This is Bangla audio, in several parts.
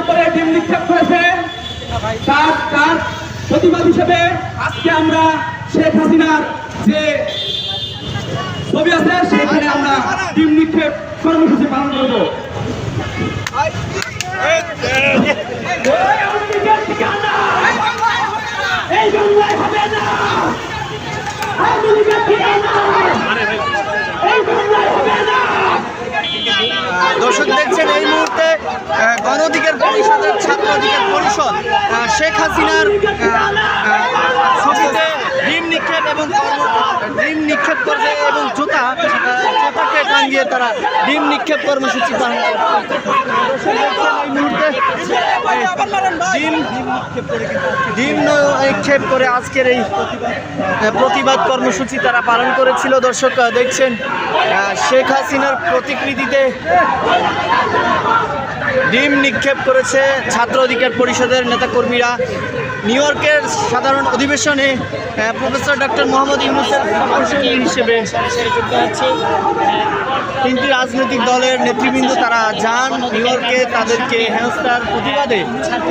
উপরে ডিম নিক্ষেপ করেছে প্রতিবাদ হিসেবে আজকে আমরা শেখ হাসিনার যে ছবি আছে সেখানে আমরা ডিম নিক্ষেপ কর্মসূচি পালন করব দর্শক দেখছেন এই মুহূর্তে আহ, গণ অধিকার পরিষদের ছাত্র পরিষদ শেখ হাসিনার ছবিতে ডিম নিক্ষেপ এবং ডিম নিক্ষেপ করছে এবং জুতা জুতাকে টাঙ্গিয়ে তারা ডিম নিক্ষেপ কর্মসূচি পালন ডিম ডিম নিক্ষেপ করে আজকের এই প্রতিবাদ কর্মসূচি তারা পালন করেছিল। দর্শক দেখছেন শেখ হাসিনার প্রতিকৃতিতে ডিম নিক্ষেপ করেছে ছাত্র অধিকার পরিষদের নেতাকর্মীরা। নিউ ইয়র্কের সাধারণ অধিবেশনে প্রফেসর ডক্টর মোহাম্মদ ইউনুসের প্রকৌশলী হিসেবে তিনটি রাজনৈতিক দলের নেতৃবৃন্দ তারা যান নিউ ইয়র্কে তাদেরকে হেনস্থার প্রতিবাদে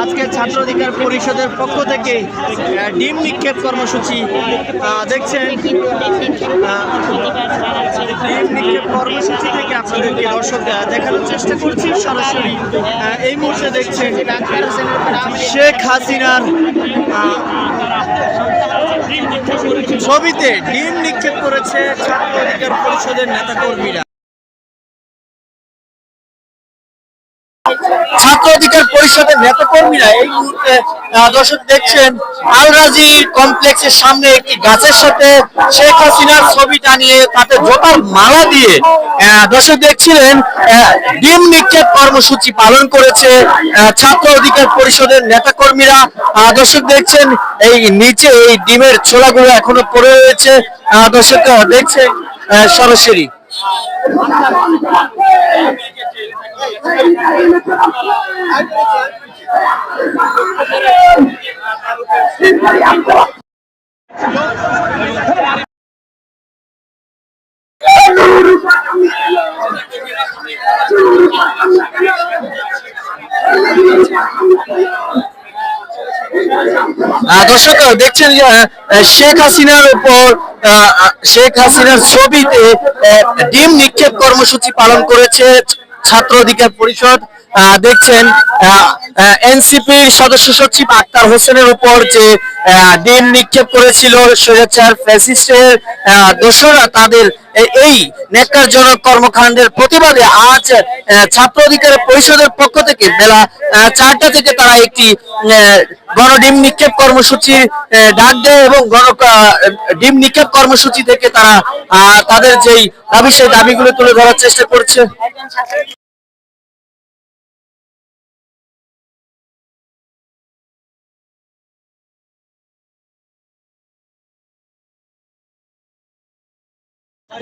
আজকে ছাত্র অধিকার পরিষদের পক্ষ থেকে ডিম নিক্ষেপ কর্মসূচি দেখছেন ডিম নিক্ষেপ কর্মসূচি থেকে আপনাদেরকে দর্শক দেখানোর চেষ্টা করছি সরাসরি এই মুহূর্তে দেখছেন শেখ হাসিনার ছবিতে ডিম নিক্ষেপ করেছে ছাত্র অধিকার পরিষদের নেতাকর্মীরা। ছাত্র অধিকার পরিষদের নেতাকর্মীরা এই মুহূর্তে দর্শক দেখছেন, আলরাজি কমপ্লেক্সের সামনে একটি গাছের সাথে শেখ হাসিনার ছবি টানিয়ে তাতে জোতার মালা দিয়ে দর্শক দেখছিলেন ডিম নিক্ষেপ কর্মসূচি পালন করেছে ছাত্র অধিকার পরিষদের নেতাকর্মীরা। দর্শক দেখছেন, এই নিচে এই ডিমের ছোলাগুলো এখনও পড়ে রয়েছে। দর্শক দেখছে সরাসরি। দর্শক দেখছেন শেখ হাসিনার উপর শেখ হাসিনার ছবিতে ডিম নিক্ষেপ কর্মসূচি পালন করেছে ছাত্র অধিকার পরিষদ। দেখছেন এনসিপির সদস্য সচিব আক্তার হোসেনের উপর যে ডিম নিক্ষেপ করেছিল স্বৈরাচার ফ্যাসিস্টের দোসররা তাদের এই ন্যাক্কারজনক কর্মকাণ্ডের প্রতিবাদে আজ ছাত্র অধিকার পরিষদের পক্ষ থেকে বেলা চারটা থেকে তারা একটি আহ, গণ ডিম নিক্ষেপ কর্মসূচির আহ, ডাক দেয় এবং গণ ডিম নিক্ষেপ কর্মসূচি থেকে তারা তাদের যেই দাবি সেই দাবিগুলো তুলে ধরার চেষ্টা করছে।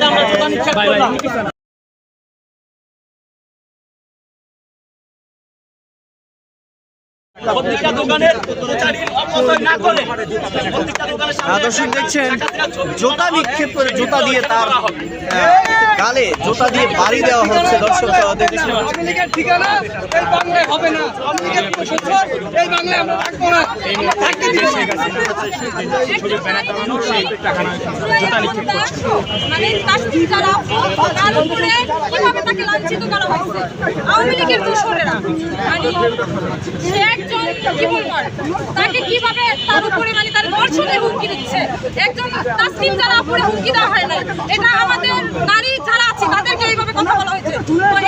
আমরা দর্শক দেখছেন জোতা নিক্ষেপ করে জোতা দিয়ে তার গালে জোতা দিয়ে বাড়ি দেওয়া হচ্ছে দর্শক দেখছেন। ঠিকানা এই বাংলায় হবে না। আওয়ামী লীগের প্রশাসন এই বাংলায় আমরা থাকব না। থাকতে মানে আওয়ামী লীগের মানে একজন কি বলব তাকে কীভাবে তার উপরে মানে তার ধর্ষণের হুমকি দিচ্ছে? একজন তাসলিম যারা উপরে হুমকি দেওয়া হয় না, এটা আমাদের নারী যারা আছে, তাদেরকে এইভাবে কথা বলা হয়েছে।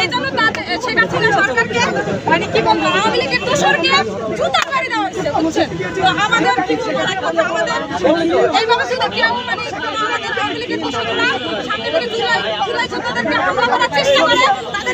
এই জন্য তাদের শেখ সরকারকে মানে কি বলব, আওয়ামী লীগের দোষরকে জুতার বাড়ি দেওয়া হয়েছে তো আমাদের কি বলব আমাদের এইভাবে শুধু কি মানে আমাদের আওয়ামী লীগের দোষররা সামনে থেকে জুলাই জুলাই যোদ্ধাদেরকে হামলা করার চেষ্টা করে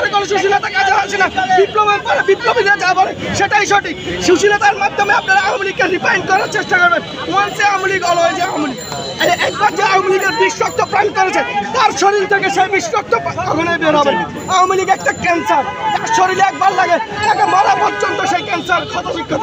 পরে কোনো সুশীলতা কাজে আসে না। বিপ্লবের পরে বিপ্লবীরা যা বলে, সেটাই সঠিক। সুশীলতার মাধ্যমে আপনারা আওয়ামী লীগকে রিফাইন করার চেষ্টা করবেন। ওয়ান্সে আওয়ামী লীগ অলওয়েজ আওয়ামী লীগ। একবার যে আওয়ামী লীগের বিষরক্ত প্রাণ করেছে, তার শরীর থেকে সেই বিষ রক্ত কখনোই বের হবে আওয়ামী লীগ একটা ক্যান্সার তার শরীরে একবার লাগে, তাকে মারা পর্যন্ত সেই ক্যান্সার ক্ষত বিক্ষত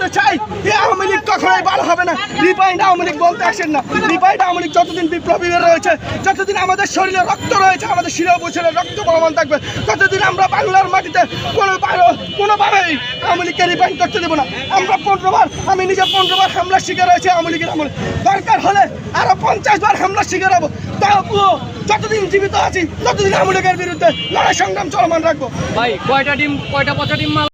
বলতে চাই যে আওয়ামী লীগ কখনোই বার হবে না। রিফাইন্ড আওয়ামী লীগ বলতে আসেন না। রিফাইন্ড আওয়ামী লীগ যতদিন বিপ্লবীরা রয়েছে, যতদিন আমাদের শরীরে রক্ত রয়েছে, আমাদের শিরা উপশিরে রক্ত বহমান থাকবে, ততদিন আমরা বাংলার মাটিতে কোনো কোনোভাবেই আওয়ামী লীগকে রিফাইন্ড করতে দেবো না। আমরা পনেরোবার আমি নিজে পনেরোবার হামলার শিকার হয়েছি আওয়ামী লীগের আমলে। দরকার হলে আরও পঞ্চাশ বার হামলার শিকার হব। তাও যতদিন জীবিত আছি, ততদিন আওয়ামী লীগের বিরুদ্ধে লড়াই সংগ্রাম চলমান রাখব। ভাই, কয়টা ডিম, কয়টা পচা ডিম